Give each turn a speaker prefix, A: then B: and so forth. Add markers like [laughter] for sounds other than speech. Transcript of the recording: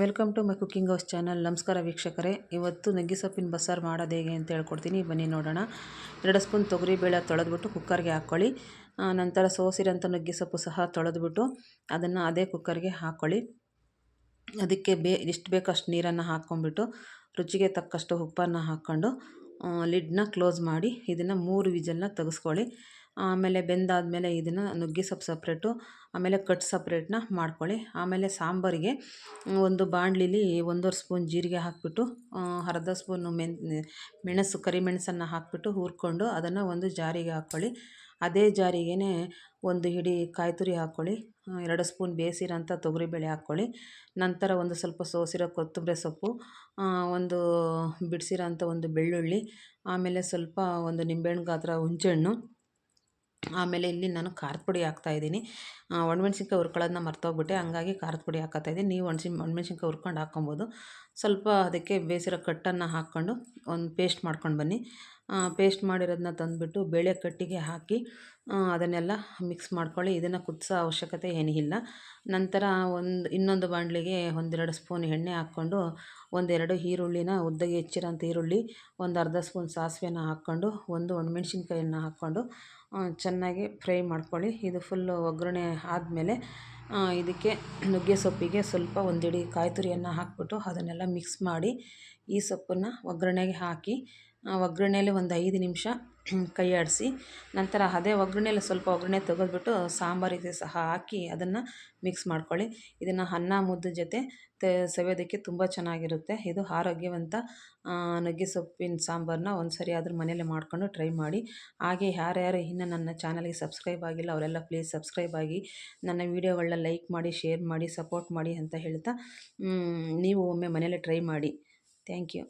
A: Welcome to my cooking house channel. ನಮಸ್ಕಾರ ವೀಕ್ಷಕರೇ. ಇವತ್ತು ನುಗ್ಗೆ ಸೊಪ್ಪಿನ ಬಸ್ಸಾರು ಮಾಡೋದು ಹೇಗೆ ಅಂತ ಹೇಳ್ಕೊಡ್ತೀನಿ. ಬನ್ನಿ ನೋಡೋಣ. ಎರಡು ಸ್ಪೂನ್ ತೊಗರಿಬೇಳೆ ತೊಳೆದ್ಬಿಟ್ಟು ಕುಕ್ಕರ್ಗೆ ಹಾಕ್ಕೊಳ್ಳಿ. ನಂತರ ಸೋಸಿರೋಂಥ ನುಗ್ಗೆ ಸೊಪ್ಪು ಸಹ ತೊಳೆದ್ಬಿಟ್ಟು ಅದನ್ನು ಅದೇ ಕುಕ್ಕರ್ಗೆ ಹಾಕ್ಕೊಳ್ಳಿ. ಅದಕ್ಕೆ ಬೇ, ಎಷ್ಟು ಬೇಕೋ ಅಷ್ಟು ನೀರನ್ನು ಹಾಕ್ಕೊಂಬಿಟ್ಟು ರುಚಿಗೆ ತಕ್ಕಷ್ಟು ಉಪ್ಪನ್ನು ಹಾಕ್ಕೊಂಡು ಲಿಡ್ನ ಕ್ಲೋಸ್ ಮಾಡಿ ಇದನ್ನು ಮೂರು ವಿಜಲ್ನ ತೆಗೆಸ್ಕೊಳ್ಳಿ. ಆಮೇಲೆ ಬೆಂದಾದಮೇಲೆ ಇದನ್ನು ನುಗ್ಗೆ ಸೊಪ್ಪು ಸಪ್ರೇಟು, ಆಮೇಲೆ ಕಟ್ ಸಪ್ರೇಟ್ನ ಮಾಡ್ಕೊಳ್ಳಿ. ಆಮೇಲೆ ಸಾಂಬಾರಿಗೆ ಒಂದು ಬಾಣಲಿಲಿ ಒಂದೂವರೆ ಸ್ಪೂನ್ ಜೀರಿಗೆ ಹಾಕಿಬಿಟ್ಟು ಅರ್ಧ ಸ್ಪೂನು ಮೆನ್, ಮೆಣಸು ಕರಿಮೆಣಸನ್ನು ಹಾಕಿಬಿಟ್ಟು ಹುರ್ಕೊಂಡು ಅದನ್ನು ಒಂದು ಜಾರಿಗೆ ಹಾಕ್ಕೊಳ್ಳಿ ಅದೇ ಜಾರಿಗೇ ಒಂದು ಹಿಡಿ ಕಾಯಿ ತುರಿ ಹಾಕ್ಕೊಳ್ಳಿ ಎರಡು ಸ್ಪೂನ್ ಬೇಯಿಸಿರೋಂಥ ತೊಗರಿಬೇಳೆ ಹಾಕ್ಕೊಳ್ಳಿ. ನಂತರ ಒಂದು ಸ್ವಲ್ಪ ಸೋಸಿರೋ ಕೊತ್ತಂಬರಿ ಸೊಪ್ಪು ಒಂದು ಬಿಡಿಸಿರೋಂಥ ಒಂದು ಬೆಳ್ಳುಳ್ಳಿ, ಆಮೇಲೆ ಸ್ವಲ್ಪ ಒಂದು ನಿಂಬೆಹಣ್ಣು ಗಾತ್ರ ಹುಂಚೆಹಣ್ಣು ಆಮೇಲೆ ಇಲ್ಲಿ ನಾನು ಖಾರದ ಪುಡಿ ಹಾಕ್ತಾಯಿದ್ದೀನಿ ಒಣಮೆಣ್ಸಿನ್ಕಾಯಿ ಹುರ್ಕೊಳ್ಳೋದನ್ನ ಮರ್ತೋಗ್ಬಿಟ್ಟೆ. ಹಂಗಾಗಿ ಖಾರದ ಪುಡಿ ಹಾಕತ್ತಾಯಿದ್ದೀನಿ ನೀವು ಒಣಸಿ, ಒಣಮೆಣ್ಸಿನ್ಕಾಯಿ ಹುರ್ಕೊಂಡು ಹಾಕ್ಕೊಬೋದು. ಸ್ವಲ್ಪ ಅದಕ್ಕೆ ಬೇಯಿಸಿರೋ ಕಟ್ಟನ್ನು ಹಾಕ್ಕೊಂಡು ಒಂದು ಪೇಸ್ಟ್ ಮಾಡ್ಕೊಂಡು ಬನ್ನಿ. ಪೇಸ್ಟ್ ಮಾಡಿರೋದನ್ನ ತಂದುಬಿಟ್ಟು ಬೇಳೆ ಕಟ್ಟಿಗೆ ಹಾಕಿ ಅದನ್ನೆಲ್ಲ ಮಿಕ್ಸ್ ಮಾಡ್ಕೊಳ್ಳಿ. ಇದನ್ನು ಕುದಿಸೋ ಅವಶ್ಯಕತೆ ಏನಿಲ್ಲ ನಂತರ ಒಂದು, ಇನ್ನೊಂದು ಬಾಣಲಿಗೆ ಒಂದೆರಡು ಸ್ಪೂನ್ ಎಣ್ಣೆ ಹಾಕ್ಕೊಂಡು, ಒಂದೆರಡು ಈರುಳ್ಳಿನ, ಉದ್ದಗೆ ಹೆಚ್ಚಿರೋಂಥ ಈರುಳ್ಳಿ, ಒಂದು ಅರ್ಧ ಸ್ಪೂನ್ ಸಾಸಿವೆನ ಹಾಕ್ಕೊಂಡು, ಒಂದು ಒಣಮೆಣ್ಸಿನ್ಕಾಯನ್ನು ಹಾಕ್ಕೊಂಡು ಚೆನ್ನಾಗಿ ಫ್ರೈ ಮಾಡ್ಕೊಳ್ಳಿ. ಇದು ಫುಲ್ಲು ಒಗ್ಗರಣೆ ಆದಮೇಲೆ ಇದಕ್ಕೆ ನುಗ್ಗೆ ಸೊಪ್ಪಿಗೆ ಸ್ವಲ್ಪ ಒಂದಿಡಿ ಕಾಯಿ ತುರಿಯನ್ನು ಹಾಕ್ಬಿಟ್ಟು ಅದನ್ನೆಲ್ಲ ಮಿಕ್ಸ್ ಮಾಡಿ, ಈ ಸೊಪ್ಪನ್ನು ಒಗ್ಗರಣೆಗೆ ಹಾಕಿ ಒಗ್ಗರಣೆಯಲ್ಲಿ ಒಂದು ಐದು ನಿಮಿಷ [clears throat] ಕೈ ಆಡಿಸಿ ನಂತರ ಅದೇ ಒಗ್ಗರಣೆಯಲ್ಲಿ ಸ್ವಲ್ಪ ಒಗ್ಗರಣೆ ತೆಗೆದ್ಬಿಟ್ಟು ಸಾಂಬಾರಿಗೆ ಸಹ ಹಾಕಿ ಅದನ್ನು ಮಿಕ್ಸ್ ಮಾಡ್ಕೊಳ್ಳಿ. ಇದನ್ನು ಅನ್ನ ಮುದ್ದೆ ಜೊತೆ ತೆ ಸವಿಯೋದಕ್ಕೆ ತುಂಬ ಚೆನ್ನಾಗಿರುತ್ತೆ. ಇದು ಆರೋಗ್ಯವಂತ ನುಗ್ಗೆ ಸೊಪ್ಪಿನ ಸಾಂಬಾರನ್ನ ಒಂದು ಸರಿ ಆದರೂ ಮನೇಲಿ ಮಾಡಿಕೊಂಡು ಟ್ರೈ ಮಾಡಿ. ಹಾಗೆ ಯಾರ್ಯಾರು ಇನ್ನೂ ನನ್ನ ಚಾನಲ್ಗೆ ಸಬ್ಸ್ಕ್ರೈಬ್ ಆಗಿಲ್ಲ, ಅವರೆಲ್ಲ ಪ್ಲೀಸ್ ಸಬ್ಸ್ಕ್ರೈಬ್ ಆಗಿ ನನ್ನ ವೀಡಿಯೋಗಳನ್ನ ಲೈಕ್ ಮಾಡಿ, ಶೇರ್ ಮಾಡಿ, ಸಪೋರ್ಟ್ ಮಾಡಿ ಅಂತ ಹೇಳ್ತಾ ನೀವು ಒಮ್ಮೆ ಮನೇಲಿ ಟ್ರೈ ಮಾಡಿ. Thank you.